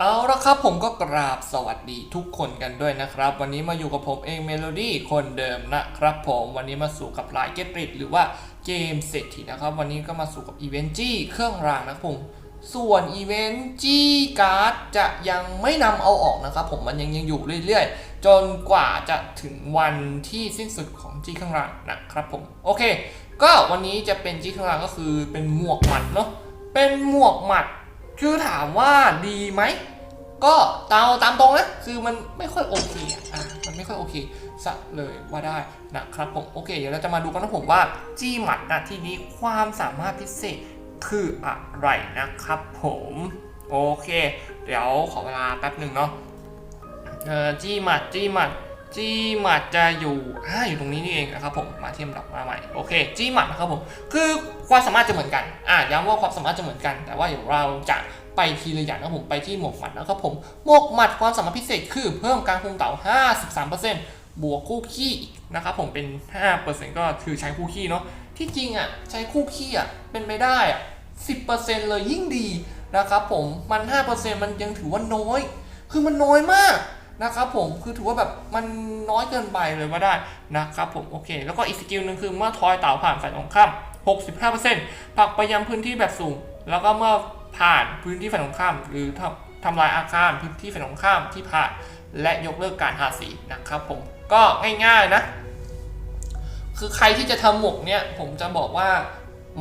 เอาละครับผมก็กราบสวัสดีทุกคนกันด้วยนะครับ วันนี้มาอยู่กับผมเองเมโลดี้คนเดิมนะครับผมวันนี้มาสู่กับลายเกตริดหรือว่าเกมเศรษฐีนะครับ วันนี้ก็มาสู่กับอีเวนต์จี้เครื่องรางนะครับผมส่วนอีเวนต์จี้การ์ดจะยังไม่นำเอาออกนะครับ ผมมันยังยังอยู่เรื่อยๆ จนกว่าจะถึงวันที่สิ้นสุดของจี้เครื่องรางนะครับผมโอเค ก็วันนี้จะเป็นจี้เครื่องรางก็คือเป็นหมวกหมัดเนาะเป็นหมวกหมัดคือถามว่าดีไหม ก็ตามตามตรงนะ คือมันไม่ค่อยโอเคอะมันไม่ค่อยโอเคสะเลยว่าได้นะครับผมโอเค เดี๋ยวเราจะมาดูกันนะผมว่าจี้หมัดนะที่นี้ความสามารถพิเศษคืออะไรนะครับผมโอเค เดี๋ยวขอเวลาแป๊บหนึ่งเนาะเออจี้หมัดจี้หมัดจี้หมัดจะอยู่อ่าอยู่ตรงนี้นี่เองนะครับผมมาเทียมดับมาใหม่โอเคจี้หมัดนะครับผมคือความสามารถจะเหมือนกันอ่าย้ำว่าความสามารถจะเหมือนกัน แต่ว่าเดี๋ยวเราจะ ไปทีละอย่างนะครับผมไปที่หมวกหมัดนะครับผมหมวกหมัดความสามารถพิเศษคือเพิ่มการคงเต่า 53%บวกคู่ขี้อีกนะครับผมเป็น 5%ก็คือใช้คู่ขี้เนาะที่จริงอะใช้คู่ขี้อะเป็นไปได้อะ10%เลยยิ่งดีนะครับผมมัน 5%มันยังถือว่าน้อย คือมันน้อยมากนะครับผมคือถือว่าแบบมันน้อยเกินไปเลยว่าได้นะครับผมโอเค แล้วก็อีกสกิลหนึ่งคือเมื่อทอยเต่าผ่านฝ่ายตรงข้าม 65%ผลักไปยังพื้นที่แบบสูง แล้วก็เมื่อ ผ่านพื้นที่ฝ่ายตรงข้าม หรือทำลายอาคารพื้นที่ฝ่ายตรงข้ามที่ผ่านและยกเลิกการทาสีนะครับผมก็ง่ายๆนะ คือใครที่จะทำหมวกเนี่ยผมจะบอกว่า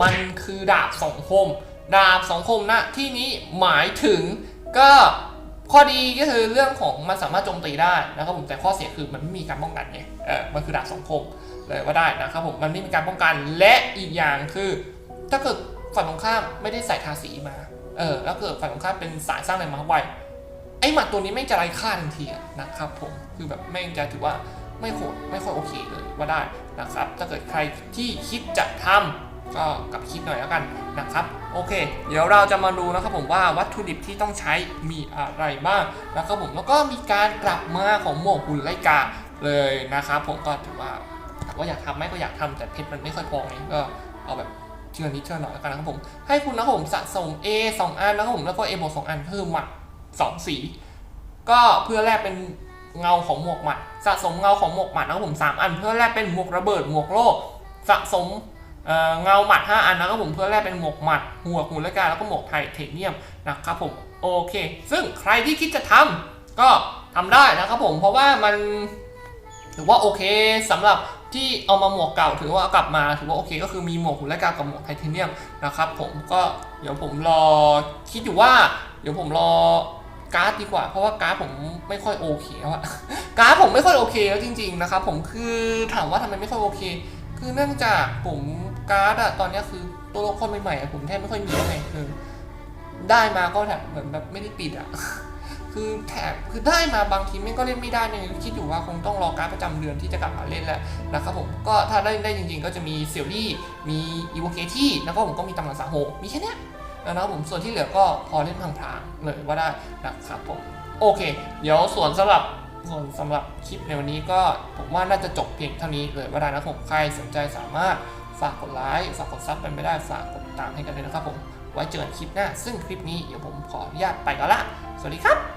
มันคือดาบสองคม ดาบสองคมนะที่นี้หมายถึงก็ข้อดีก็คือเรื่องของมันสามารถโจมตีได้นะครับผมแต่ข้อเสียคือมันไม่มีการป้องกันไงเออมันคือดาบสองคมเลยว่าได้นะครับผมมันไม่มีการป้องกันและอีกอย่างคือ ถ้าเกิดฝั่งตรงข้ามไม่ได้ใส่ทาสีมา เออแล้วเกิดฝั่งตรงข้ามเป็นสายสร้างแรงม้าไวไอ้หมัดตัวนี้ไม่งจะไร้ค่าทันทีนะครับผมคือแบบแม่งจะถือว่าไม่โคตรไม่ค่อยโอเคเลยว่าได้นะครับ ถ้าเกิดใครที่คิดจะทำก็กลับคิดหน่อยแล้วกันนะครับ โอเค เดี๋ยวเราจะมาดูนะครับผมว่าวัตถุดิบที่ต้องใช้มีอะไรบ้างนะครับผมแล้วก็มีการกลับมาของหมวกหุ่นไลกาเลยนะครับผมก็ถือว่าถามว่าอยากทำไหมก็อยากทำแต่เพชรมันไม่ค่อยพอไงก็เอาแบบ เชื่อนิดเชื่อหน่อยแล้วกันนะครับผมให้คุณนะครับผมสะสม A 2 อันนะครับผมแล้วก็ A บวก2อันเพิ่มหมัด2 สี ก็เพื่อแลกเป็นเงาของหมวกหมัด สะสมเงาของหมวกหมัดนะครับผม3อัน เพื่อแลกเป็นหมวกระเบิดหมวกโล่สะสมเเงาหมัด 5 อันนะครับผมเพื่อแลกเป็นหมวกหมัดหัวหุ่นและกาแล้วก็หมวกไทเทเนียมนะครับผมโอเค ซึ่งใครที่คิดจะทำก็ทำได้นะครับผมเพราะว่ามันถือว่าโอเคสำหรับที่เอามาหมวกเก่าถือว่าเอากลับมาถือว่าโอเค ก็คือมีหมวกหุ่นและกากับหมวกไทเทเนียมนะครับผมก็เดี๋ยวผมรอคิดอยู่ว่า เดี๋ยวผมรอการ์ดดีกว่า เพราะว่าการ์ดผมไม่ค่อยโอเคแล้วอะการ์ดผมไม่ค่อยโอเคแล้วจริง ๆนะครับผมคือถามว่าทำไมไม่ค่อยโอเค คือเนื่องจากผมการ์ดอะตอนนี้คือตัวละครใหม่ๆอะผมแทบไม่ค่อยมีแล้วไงคือได้มาก็แบบเหมือนแบบไม่ได้ปิดอะ คือแถบคือได้มาบางทีไม่ก็เล่นไม่ได้เนี่ยคิดอยู่ว่าคงต้องรอการประจำเดือนที่จะกลับมาเล่นแล้วนะครับผมก็ถ้าได้ได้จริงๆ ก็จะมีเซียรี่มีอีโวเคที่แล้วก็ผมก็มีตำรวจสาโหมีแค่นี้นะครับผมส่วนที่เหลือก็พอเล่นพลางๆเลยว่าได้นะครับผมโอเค เดี๋ยวส่วนสำหรับส่วนสำหรับคลิปในวันนี้ก็ผมว่าน่าจะจบเพียงเท่านี้เลยว่าได้นะครับผมใครสนใจสามารถฝากกดไลค์ฝากกดซับเป็นไม่ได้ฝากกดติดตามให้กันเลยนะครับผมไว้เจอกันคลิปหน้า ซึ่งคลิปนี้เดี๋ยวผมขออนุญาตไปก่อนละ สวัสดีครับ